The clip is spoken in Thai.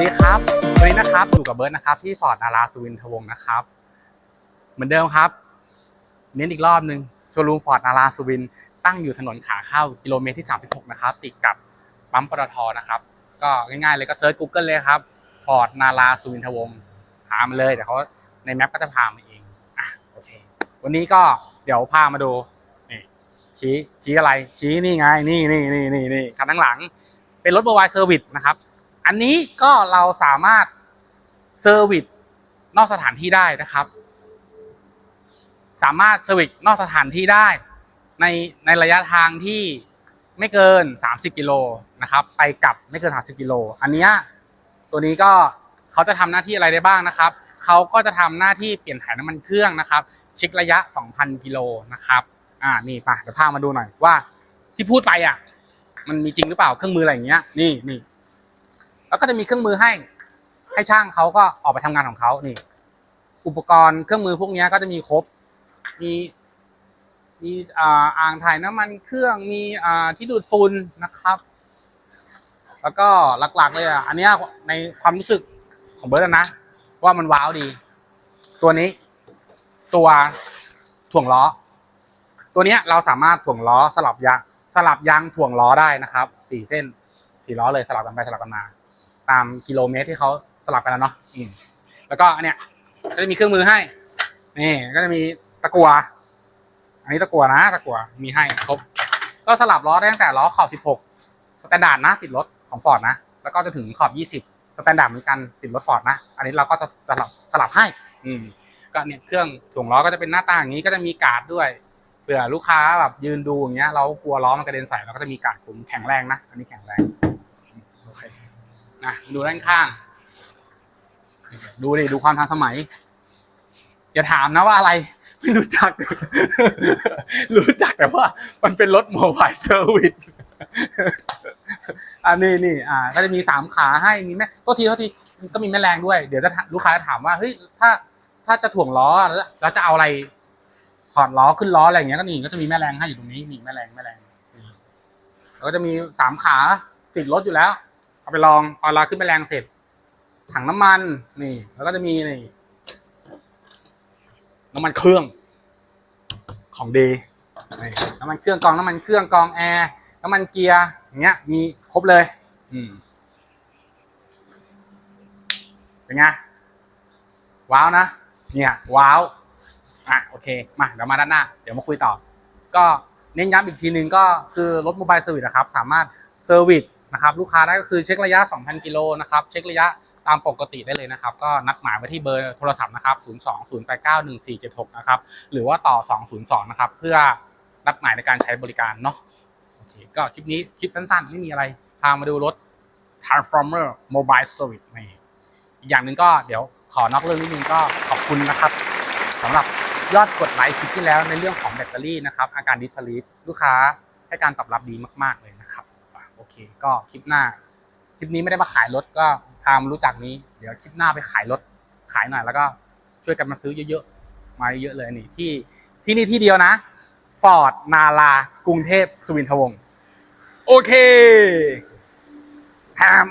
ดีครับ วันนี้นะครับอยู่กับเบิร์ตนะครับ ที่ฟอร์ดนาราสุวินทวงศ์นะครับ เหมือนเดิมครับ เน้นอีกรอบหนึ่งโชว์รูมฟอร์ดนาราสุวิน ตั้งอยู่ถนนขาเข้ากิโลเมตรที่ 36 นะครับ ติดกับปั๊มปตทนะครับ ก็ง่ายๆเลยก็เซิร์ช Google เลยครับฟอร์ดนาราสุวินทวงศ์หามาเลยเดี๋ยวเขาในแมปก็จะพามาเองอะโอเค วันนี้ก็เดี๋ยวพามาดูนี่ชี้ชี้อะไรชี้นี่ไงนี่นี่นี่นี่นี่คันข้างหลัง เป็นรถบวายเซอร์วิสนะครับ อันนี้ก็เราสามารถเซอร์วิสนอกสถานที่ได้นะครับ สามารถเซอร์วิสนอกสถานที่ได้ ในในระยะทางที่ไม่เกิน 30กิโลนะครับ ไปกลับไม่เกิน 30กิโลอันนี้ตัวนี้ก็เขาจะทำหน้าที่อะไรได้บ้างนะครับเขาก็จะทำหน้าที่เปลี่ยนถ่ายน้ำมันเครื่องนะครับเช็คระยะ 2,000 กิโลนะครับ อ่า นี่ไปเดี๋ยวพามาดูหน่อยว่าที่พูดไปอะ มันมีจริงหรือเปล่าเครื่องมืออะไรอย่างเงี้ย นี่นี่ แล้วก็จะมีเครื่องมือให้ ให้ช่างเขาก็ออกไปทำงานของเขานี่ อุปกรณ์เครื่องมือพวกนี้ก็จะมีครบ มีมีอ่าอ่างถ่ายน้ำมันเครื่องมีอ่าที่ดูดฝุ่นนะครับ แล้วก็หลักๆเลยอะอันนี้ในความรู้สึกของเบิร์ตอะนะ ว่ามันว้าวดี ตัวนี้ ตัวถ่วงล้อ ตัวนี้เราสามารถถ่วงล้อสลับยางสลับยางถ่วงล้อได้นะครับสี่เส้นสี่ล้อเลยสลับกันไปสลับกันมา ตามกิโลเมตรที่เขาสลับกันแล้วเนาะอืมแล้วก็อันเนี้ยก็จะมีเครื่องมือให้ นี่ก็จะมีตะกัว อันนี้ตะกัวนะ ตะกัวมีให้ครบ ก็สลับล้อได้ตั้งแต่ล้อขอบ 16 สแตนดาร์ดนะ ติดรถของฟอร์ดนะ แล้วก็จะถึงขอบ 20 สแตนดาร์ดเหมือนกันติดรถฟอร์ดนะ อันนี้เราก็จะสลับสลับให้ อืม ก็เนี่ยเครื่องถ่วงล้อก็จะเป็นหน้าตาอย่างนี้ก็จะมีการ์ดด้วย เผื่อลูกค้าแบบยืนดูอย่างเงี้ย เรากลัวล้อมันกระเด็นใส่เราก็จะมีการ์ดคุมแข็งแรงนะ อันนี้แข็งแรงโอเค นะดูด้านข้าง ดูดิดูความทันสมัย อย่าถามนะว่าอะไรไม่รู้จัก รู้จักแต่ว่ามันเป็นรถโมบายเซอร์วิสอันนี้นี่อ่า ก็จะมีสามขาให้มีแม่โทษทีโทษทีก็มีแม่แรงด้วย เดี๋ยวจะลูกค้าจะถามว่าเฮ้ยถ้า ถ้าจะถ่วงล้อแล้วจะเอาอะไรถอดล้อขึ้นล้ออะไรอย่างเงี้ยก็นี่ก็จะมีแม่แรงให้อยู่ตรงนี้นี่แม่แรงแม่แรงแล้วก็จะมีสามขาติดรถอยู่แล้ว เอาไปลองเอาลาขึ้นแม่แรงเสร็จ ถังน้ำมันนี่ แล้วก็จะมีนี่น้ำมันเครื่อง ของดีน้ำมันเครื่องกองน้ำมันเครื่องกองแอร์น้ำมันเกียร์อย่างเงี้ย มีครบเลย อืมเป็นไงว้าวนะเนี่ยว้าวอะโอเคมาเดี๋ยวมาด้านหน้า เดี๋ยวมาคุยต่อ ก็เน้นย้ำอีกทีนึงก็คือรถโมบายเซอร์วิสนะครับ สามารถเซอร์วิส นะครับลูกค้าได้ก็คือเช็คระยะ 2,000 กิโลนะครับเช็คระยะตามปกติได้เลยนะครับ ก็นัดหมายไว้ที่เบอร์โทรศัพท์นะครับ 020891476 นะครับ หรือว่าต่อ 202 นะครับ เพื่อนัดหมายในการใช้บริการเนาะโอเคก็คลิปนี้คลิปสั้นๆ ไม่มีอะไร พามาดูรถ Transformer Mobile Service นี่อีกอย่างหนึ่งก็เดี๋ยวขอนอกเรื่องนิดนึงก็ขอบคุณนะครับสำหรับยอดกดไลค์คลิปที่แล้วในเรื่องของแบตเตอรี่นะครับอาการดิสลีฟลูกค้าให้การตอบรับดีมาก ๆเลยนะครับ โอเค ก็คลิปหน้า คลิปนี้ไม่ได้มาขายรถก็พามรู้จักนี้ เดี๋ยวคลิปหน้าไปขายรถขายหน่อยแล้วก็ช่วยกันมาซื้อเยอะๆ มาเยอะเลยนี่ที่ที่นี่ที่เดียวนะฟอร์ดนาลากรุงเทพสุวินทวงศ์โอเคแฮม